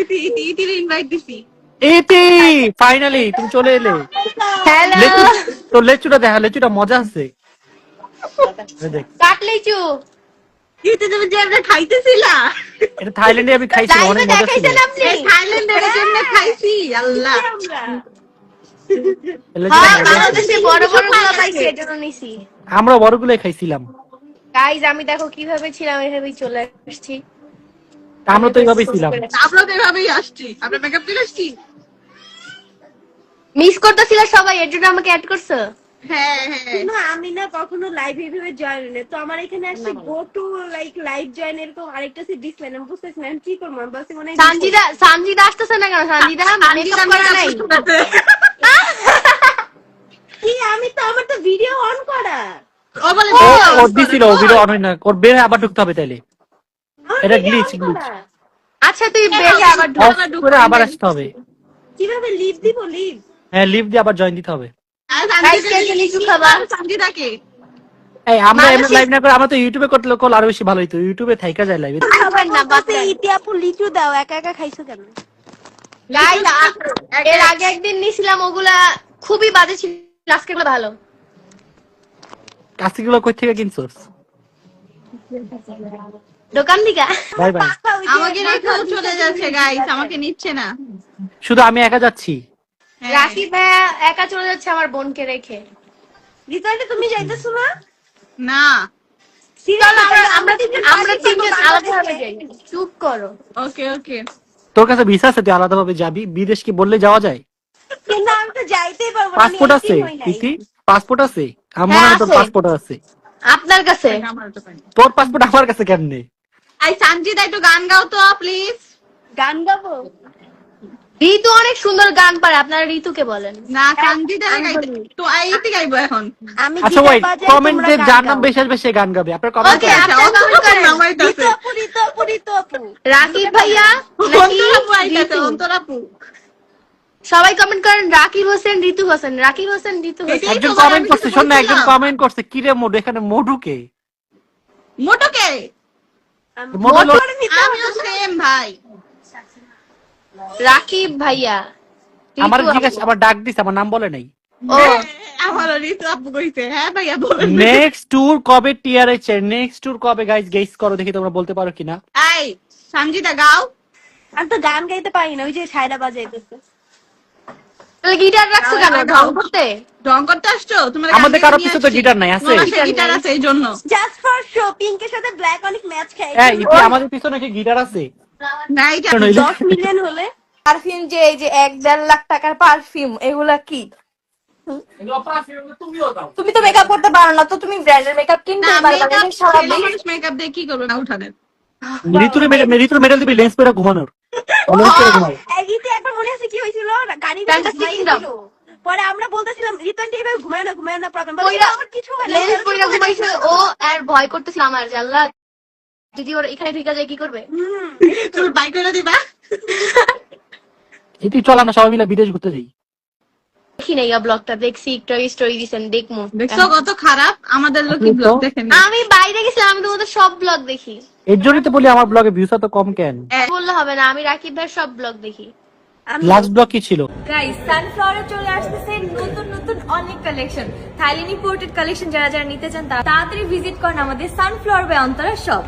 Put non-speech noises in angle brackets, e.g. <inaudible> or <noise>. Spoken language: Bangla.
ইতি ইতি ইতির ইনভাইট দিছি। এটি ফাইনালি তুমি চলে এলে। হ্যালো তো লেচুটা দেখা লেচুটা মজা আছে। এই দেখ। ইতি তুমি যে আমরা খাইতেছিলা। এটা থাইল্যান্ডে আমি খাইছি অনেক মজা ছিল। দেখাইছেন আপনি এই থাইল্যান্ডে কেমনে খাইছি আল্লাহ। লেচুটা হ্যাঁ। বাংলাদেশে বড় আমরা বড়গুলোই খাইছিলাম। গাইজ আমি দেখো কীভাবে ছিলাম এভাবেই চলে আসছি। আমরা তো এইভাবেই ছিলাম। আমরা তো এভাবেই আসছি। আমরা মেকআপ আসছি। মিস করতেছিল সবাই এর জন্য আমাকে অ্যাড করছ? হ্যাঁ হ্যাঁ। আমি না কখনো লাইভ এইভাবে জয়েন নেই তো আমার এখানে আসছে go to like live join এরকম আরেকটা সে ডিসপ্লে আমি বুঝতেছি না কি করব? আমি বলছি মনে হয় সানজিদা সানজিদা আসতেছে না কেন? সানজিদা মেকআপ করা নাই। কি আমি তো আমার তো ভিডিও অন করা। ও বলে ও দিছিল ভিডিও অন হয় না। ওর বের আবার ঢুকতে হবে তাইলে। এটা glitch। করা। আচ্ছা তুই বেশি আবার ঢুক। করে আবার আসতে হবে। কীভাবে লিভ দিব লিভ হ্যাঁ লিভ দিয়ে আবার জয়েন দিতে হবে। এই আমরা এমনি মানুষের- লাইভ না করে আমরা তো ইউটিউবে করতে করলে আরও বেশি ভালো হইতো। ইউটিউবে থাইকা যায় লাইভে খাবার না বাদ ইতি আপু লিচু দাও একা একা খাইছো কেন? এর আগে একদিন নিছিলাম ওগুলা খুবই বাজে ছিল আজকে এগুলো ভালো। কাস্তিগুলো কই থেকে কিনছস? দোকান দিকা? Bye bye. আমাকে রেখেও চলে যাচ্ছে গাইস আমাকে নিচ্ছে না। শুধু আমি একা যাচ্ছি। হ্যাঁ। রাখি ভাইয়া একা চলে যাচ্ছে আমার বোনকে রেখে। রিতাইতে তুমি যাইতেছো না? না। চল আমরা আমরা আমরা তিনজন আলাদাভাবে যাই। চুপ করো। ওকে ওকে। তোর কাছে ভিসা আছে তুই আলাদাভাবে যাবি? বিদেশ কি বললে যাওয়া যায়? কিন্তু আমি তো যাইতেই পারব পাসপোর্ট আছে 18 হই নাই। ইতি? পাসপোর্ট আছে? আমার হয় আছে। পাসপোর্ট আছে। আপনার কাছে? তো তোর পাসপোর্ট আমার কাছে কেমনে? আই সঞ্জিদা একটু গান গাও তো প্লিজ গান গাবো? ঋতু অনেক সুন্দর গান পারে আপনারা ঋতুকে বলেন। না গাইতে তো আইতে গাইবো এখন। আমি আচ্ছা ওই কমেন্ট যার নাম বেশি আসবে সে গান গাবে আপনার কমেন্ট Okay, আচ্ছা আপনার অন্তর comment করেন। নামাইতাছে ঋতু আপু ঋতু আপু ঋতু আপু রাকিব ভাইয়া নাকি অন্তর আপু আইতাছে ঋতু? অন্তর আপু সবাই কমেন্ট করেন রাকিব হোসেন ঋতু হোসেন। রাকিব হোসেন ঋতু হোসেন। একজন কমেন্ট করছে শোন না একজন কমেন্ট করছে কি রে মোডু এখানে মোডুকে মোটকে আমিও সেম ভাই। রাকিব ভাইয়া আমার। জিজ্ঞাসা আমার ডাক দিছে আমার নাম বলে নাই। কইছে। হ্যাঁ নেক্সট ট্যুর কবে টিআরএচ এর নেক্সট ট্যুর কবে গাইস গেস করো দেখি তোমরা বলতে পারো কিনা। আই সঞ্জিদা গাও। আমি তো গান গাইতে পারি না ওই যে সায়রা বাজাইতেছে। তাহলে গিটার রাখছো কেন? ঢং করতে? রং করতে আসছো? তোমার আমাদের কারও পিছে তো গিটার নাই আছে? গিটার আছে এই জন্য। জাস্ট ফর শো পিঙ্কের সাথে ব্ল্যাক অনেক ম্যাচ খাই হ্যাঁ ইতি আমাদের পিছনে কি গিটার আছে? না এটা মিলিয়ন হলে। পারফিউম যে এই যে এক দেড় লাখ টাকার পারফিউম এগুলা কি? তুমি তো মেকআপ করতে পারো না তো তুমি ব্র্যান্ডের মেকআপ কিনতে না পারবে না স্বাভাবিক মেকআপ দিয়ে কি করবে? না ঋতুর মেডেল দিবি লেন্স পেরা ঘুমানোর। <laughs> একবার মনে আছে কি হয়েছিল? গাড়ি Kingdom। পরে আমরা বলতেছিলাম রিতনটি এভাবে ঘুমায় না ঘুমায় না প্রবলেম আমার কিছু না, আমার না। ও আর ভয় করতেছিল আমার যে আল্লাহ যদি ওর এখানে ঢুকে যায় কি করবে? হুম, তুমি বাই করে দিবা ইতি চল আমরা সবাই মিলে বিদেশ ঘুরতে যাই। দেখি নাই ব্লগটা দেখছি একটু স্টোরি দিছেন দেখমু। দেখছ কত খারাপ? আমাদের লোকই ব্লগ দেখেন আমি বাইরে গেছিলাম আমি তোমাদের সব ব্লগ দেখি। এর জন্যই তো বলি আমার ব্লগে ভিউস এত কম কেন? বললে হবে না আমি রাকিব ভাই সব ব্লগ দেখি। লাস্ট ব্লগ কি ছিল? গাইস সানফ্লাওয়ারে চলে আসতেছে নতুন নতুন অনেক কালেকশন থাইল্যান্ড ইম্পোর্টেড কালেকশন যারা যারা নিতে চান তাড়াতাড়ি ভিজিট করেন আমাদের সানফ্লাওয়ার বাই অন্তরা শপ